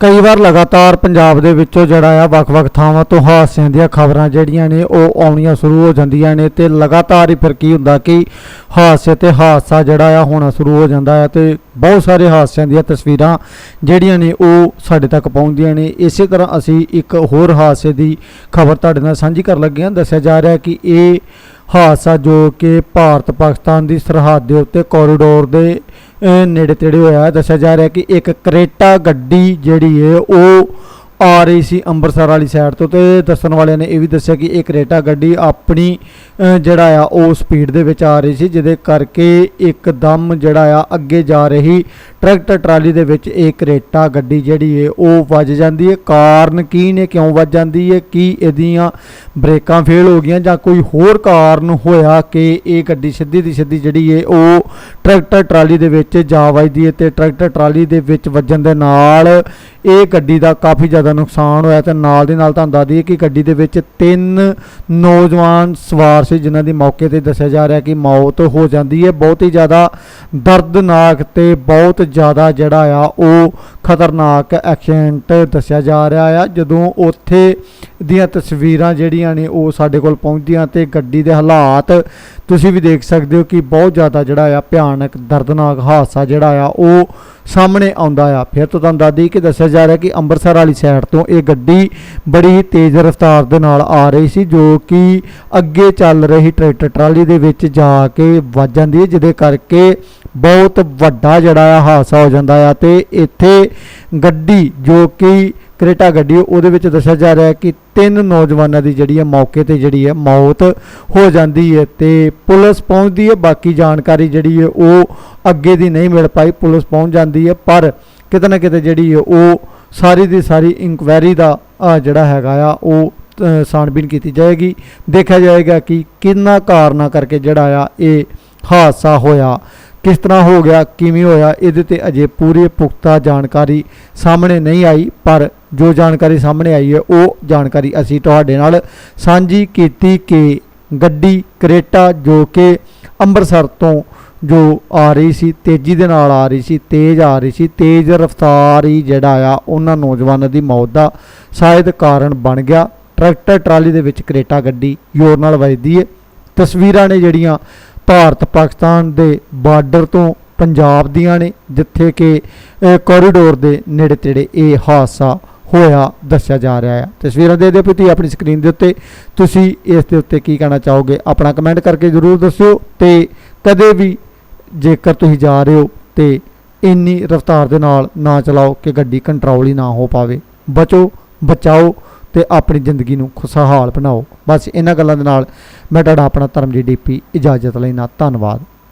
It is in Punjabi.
ਕਈ ਵਾਰ ਲਗਾਤਾਰ ਪੰਜਾਬ ਦੇ ਵਿੱਚੋਂ ਜਿਹੜਾ ਆ ਵੱਖ-ਵੱਖ ਥਾਵਾਂ ਤੋਂ ਹਾਦਸਿਆਂ ਦੀਆਂ ਖਬਰਾਂ ਜਿਹੜੀਆਂ ਨੇ ਉਹ ਆਉਣੀਆਂ ਸ਼ੁਰੂ ਹੋ ਜਾਂਦੀਆਂ ਨੇ ਤੇ ਲਗਾਤਾਰ ਹੀ ਫਿਰ ਕੀ ਹੁੰਦਾ ਕਿ ਹਾਦਸੇ ਤੇ ਹਾਦਸਾ ਜਿਹੜਾ ਆ ਹੋਣਾ ਸ਼ੁਰੂ ਹੋ ਜਾਂਦਾ ਹੈ ਤੇ ਬਹੁਤ ਸਾਰੇ ਹਾਦਸਿਆਂ ਦੀਆਂ ਤਸਵੀਰਾਂ ਜਿਹੜੀਆਂ ਨੇ ਉਹ ਸਾਡੇ ਤੱਕ ਪਹੁੰਚਦੀਆਂ ਨੇ। ਇਸੇ ਤਰ੍ਹਾਂ ਅਸੀਂ ਇੱਕ ਹੋਰ ਹਾਦਸੇ ਦੀ ਖਬਰ ਤੁਹਾਡੇ ਨਾਲ ਸਾਂਝੀ ਕਰਨ ਲੱਗੇ ਹਾਂ। ਦੱਸਿਆ ਜਾ ਰਿਹਾ ਕਿ ਇਹ ਹਾਦਸਾ ਜੋ ਕਿ ਭਾਰਤ ਪਾਕਿਸਤਾਨ ਦੀ ਸਰਹੱਦ ਦੇ ਉੱਤੇ ਕੋਰੀਡੋਰ ਦੇ ਨੇੜੇ ਤੇੜੇ ਹੋਇਆ, ਦੱਸਿਆ ਜਾ ਰਿਹਾ ਕਿ ਇੱਕ ਕਰੇਟਾ ਗੱਡੀ ਜਿਹੜੀ ਹੈ, ਉਹ ਆ ਰਹੀ ਸੀ ਅੰਮ੍ਰਿਤਸਰ ਵਾਲੀ ਸਾਈਡ ਤੋਂ ਤੇ ਦੱਸਣ ਵਾਲਿਆਂ ਨੇ ਇਹ ਵੀ ਦੱਸਿਆ ਕਿ ਇਹ ਕਰੇਟਾ ਗੱਡੀ ਆਪਣੀ ਜਿਹੜਾ ਆ, ਉਹ ਸਪੀਡ ਦੇ ਵਿੱਚ ਆ ਰਹੀ ਸੀ, ਜਿਹਦੇ ਕਰਕੇ ਇੱਕਦਮ ਜਿਹੜਾ ਆ, ਅੱਗੇ ਜਾ ਰਹੀ ਟਰੈਕਟਰ ਟਰਾਲੀ ਦੇ ਵਿੱਚ ਇਹ ਕਰੇਟਾ ਗੱਡੀ ਜਿਹੜੀ ਹੈ, ਉਹ ਵੱਜ ਜਾਂਦੀ ਹੈ। ਕਾਰਨ ਕੀ ਨੇ, ਕਿਉਂ ਵੱਜ ਜਾਂਦੀ ਹੈ, ਕੀ ਇਹਦੀਆਂ ਬ੍ਰੇਕਾਂ ਫੇਲ ਹੋ ਗਈਆਂ ਜਾਂ ਕੋਈ ਹੋਰ ਕਾਰਨ ਹੋਇਆ ਕਿ ਇਹ ਗੱਡੀ ਸਿੱਧੀ ਦੀ ਸਿੱਧੀ ਜਿਹੜੀ ਹੈ, ਉਹ ਟਰੈਕਟਰ ਟਰਾਲੀ ਦੇ ਵਿੱਚ ਜਾ ਵੱਜਦੀ ਹੈ ਤੇ ਟਰੈਕਟਰ ਟਰਾਲੀ ਦੇ ਵਿੱਚ ਵੱਜਣ ਦੇ ਨਾਲ ਇਹ ਗੱਡੀ ਦਾ ਕਾਫੀ ਜ਼ਿਆਦਾ ਨੁਕਸਾਨ ਹੋਇਆ ਤੇ ਨਾਲ ਦੇ ਨਾਲ ਤੁਹਾਨੂੰ ਦੱਸ ਦਈਏ ਕਿ ਗੱਡੀ ਦੇ ਵਿੱਚ ਤਿੰਨ ਨੌਜਵਾਨ ਸਵਾਰ ਸੀ, ਜਿਨ੍ਹਾਂ ਦੀ ਮੌਕੇ ਤੇ ਦੱਸਿਆ ਜਾ ਰਿਹਾ ਕਿ ਮੌਤ ਹੋ ਜਾਂਦੀ ਹੈ। ਬਹੁਤ ਹੀ ਜ਼ਿਆਦਾ ਦਰਦਨਾਕ ਤੇ ਬਹੁਤ ਜ਼ਿਆਦਾ ਜਿਹੜਾ ਆ, ਉਹ ਖਤਰਨਾਕ ਐਕਸੀਡੈਂਟ ਦੱਸਿਆ ਜਾ ਰਿਹਾ ਆ। ਜਦੋਂ ਉੱਥੇ ਦੀਆਂ ਤਸਵੀਰਾਂ ਜਿਹੜੀਆਂ ਨੇ, ਉਹ ਸਾਡੇ ਕੋਲ ਪਹੁੰਚਦੀਆਂ ਤੇ ਗੱਡੀ ਦੇ ਹਾਲਾਤ ਤੁਸੀਂ ਵੀ ਦੇਖ ਸਕਦੇ ਹੋ ਕਿ ਬਹੁਤ ਜ਼ਿਆਦਾ ਜਿਹੜਾ ਆ ਭਿਆਨਕ, ਦਰਦਨਾਕ ਹਾਦਸਾ ਜਿਹੜਾ ਆ, ਉਹ ਸਾਹਮਣੇ ਆਉਂਦਾ ਆ। ਫਿਰ ਤੋਂ ਤੁਹਾਨੂੰ ਦੱਸ ਦਈਏ ਕਿ ਦੱਸਿਆ ਜਾ ਰਿਹਾ ਕਿ ਅੰਮ੍ਰਿਤਸਰ ਵਾਲੀ ਸਾਈਡ ਤੋਂ ਇਹ ਗੱਡੀ ਬੜੀ ਹੀ ਤੇਜ਼ ਰਫ਼ਤਾਰ ਦੇ ਨਾਲ ਆ ਰਹੀ ਸੀ, ਜੋ ਕਿ ਅੱਗੇ ਚੱਲ ਰਹੀ ਟਰੈਕਟਰ ਟਰਾਲੀ ਦੇ ਵਿੱਚ ਜਾ ਕੇ ਵੱਜ ਜਾਂਦੀ ਹੈ, ਜਿਹਦੇ ਕਰਕੇ ਬਹੁਤ ਵੱਡਾ ਜਿਹੜਾ ਆ ਹਾਦਸਾ ਹੋ ਜਾਂਦਾ ਆ ਤੇ ਇੱਥੇ ਗੱਡੀ ਜੋ ਕਿ ਕਰੇਟਾ ਗੱਡੀ ਉਹਦੇ ਵਿੱਚ ਦੱਸਿਆ ਜਾ ਰਿਹਾ ਕਿ ਤਿੰਨ ਨੌਜਵਾਨਾਂ ਦੀ ਜਿਹੜੀ ਹੈ ਮੌਕੇ ਤੇ ਜਿਹੜੀ ਹੈ ਮੌਤ ਹੋ ਜਾਂਦੀ ਹੈ ਤੇ ਪੁਲਿਸ ਪਹੁੰਚਦੀ ਹੈ। ਬਾਕੀ ਜਾਣਕਾਰੀ ਜਿਹੜੀ ਹੈ ਉਹ ਅੱਗੇ ਦੀ ਨਹੀਂ ਮਿਲ ਪਾਈ ਪੁਲਿਸ ਪਹੁੰਚ ਜਾਂਦੀ ਹੈ। ਪਰ ਕਿਤੇ ਨਾ ਕਿਤੇ ਜਿਹੜੀ ਹੈ ਉਹ ਸਾਰੀ ਦੀ ਸਾਰੀ ਇਨਕੁਆਇਰੀ ਦਾ ਜਿਹੜਾ ਹੈਗਾ ਆ ਉਹ ਅਹ, ਕੀਤੀ ਜਾਏਗੀ। ਦੇਖਿਆ ਜਾਏਗਾ ਕਿ ਕਿੰਨਾ ਕਾਰਨਾਂ ਕਰਕੇ ਜਿਹੜਾ ਆ ਇਹ ਹਾਦਸਾ ਹੋਇਆ। ਕਿਸ ਤਰ੍ਹਾਂ ਹੋ ਗਿਆ, ਕਿਵੇਂ ਹੋਇਆ, ਇਹਦੇ ਤੇ ਅਜੇ ਪੂਰੀ ਪੁਖਤਾ ਜਾਣਕਾਰੀ ਸਾਹਮਣੇ ਨਹੀਂ ਆਈ, ਪਰ ਜੋ ਜਾਣਕਾਰੀ ਸਾਹਮਣੇ ਆਈ ਹੈ, ਉਹ ਜਾਣਕਾਰੀ ਅਸੀਂ ਤੁਹਾਡੇ ਨਾਲ ਸਾਂਝੀ ਕੀਤੀ ਕਿ ਗੱਡੀ ਕਰੇਟਾ ਜੋ ਕਿ ਅੰਮ੍ਰਿਤਸਰ ਤੋਂ ਜੋ ਆ ਰਹੀ ਸੀ, ਤੇਜ਼ੀ ਦੇ ਨਾਲ ਆ ਰਹੀ ਸੀ, ਤੇਜ਼ ਆ ਰਹੀ ਸੀ, ਤੇਜ਼ ਰਫ਼ਤਾਰ ਹੀ ਜਿਹੜਾ ਆ, ਉਹਨਾਂ ਨੌਜਵਾਨਾਂ ਦੀ ਮੌਤ ਦਾ ਸ਼ਾਇਦ ਕਾਰਨ ਬਣ ਗਿਆ। ਟਰੈਕਟਰ ਟਰਾਲੀ ਦੇ ਵਿੱਚ ਕਰੇਟਾ ਗੱਡੀ ਜ਼ੋਰ ਨਾਲ ਵੱਜਦੀ ਹੈ। ਤਸਵੀਰਾਂ ਨੇ ਜਿਹੜੀਆਂ ਭਾਰਤ ਪਾਕਿਸਤਾਨ ਦੇ ਬਾਰਡਰ ਤੋਂ ਪੰਜਾਬ ਦੀਆਂ ਨੇ, ਜਿੱਥੇ ਕਿ ਕੋਰੀਡੋਰ ਦੇ ਨੇੜੇ ਤੇੜੇ ਇਹ ਹਾਦਸਾ ਹੋਇਆ, ਦੱਸਿਆ ਜਾ ਰਿਹਾ ਹੈ। ਤਸਵੀਰਾਂ ਦੇ ਦੇ ਤੁਸੀਂ ਆਪਣੀ ਸਕਰੀਨ ਦੇ ਉੱਤੇ। ਤੁਸੀਂ ਇਸ ਦੇ ਉੱਤੇ ਕੀ ਕਹਿਣਾ ਚਾਹੋਗੇ? ਆਪਣਾ ਕਮੈਂਟ ਕਰਕੇ ਜ਼ਰੂਰ ਦੱਸਿਓ ਤੇ ਕਦੇ ਵੀ ਜੇਕਰ ਤੁਸੀਂ ਜਾ ਰਹੇ ਹੋ ਤੇ ਇੰਨੀ ਰਫ਼ਤਾਰ ਦੇ ਨਾਲ ਨਾ ਚਲਾਓ ਕਿ ਗੱਡੀ ਕੰਟਰੋਲ ਹੀ ਨਾ ਹੋ ਪਾਵੇ। ਬਚੋ, ਬਚਾਓ। ਤੇ ਆਪਣੀ ਜ਼ਿੰਦਗੀ ਨੂੰ ਖੁਸ਼ਹਾਲ ਬਣਾਓ। ਬਸ ਇਹਨਾਂ ਗੱਲਾਂ ਦੇ ਨਾਲ ਮੈਂ ਤੁਹਾਡਾ ਆਪਣਾ ਧਰਮਜੀਤ ਡੀਪੀ ਇਜਾਜ਼ਤ ਲੈਣਾ ਧੰਨਵਾਦ।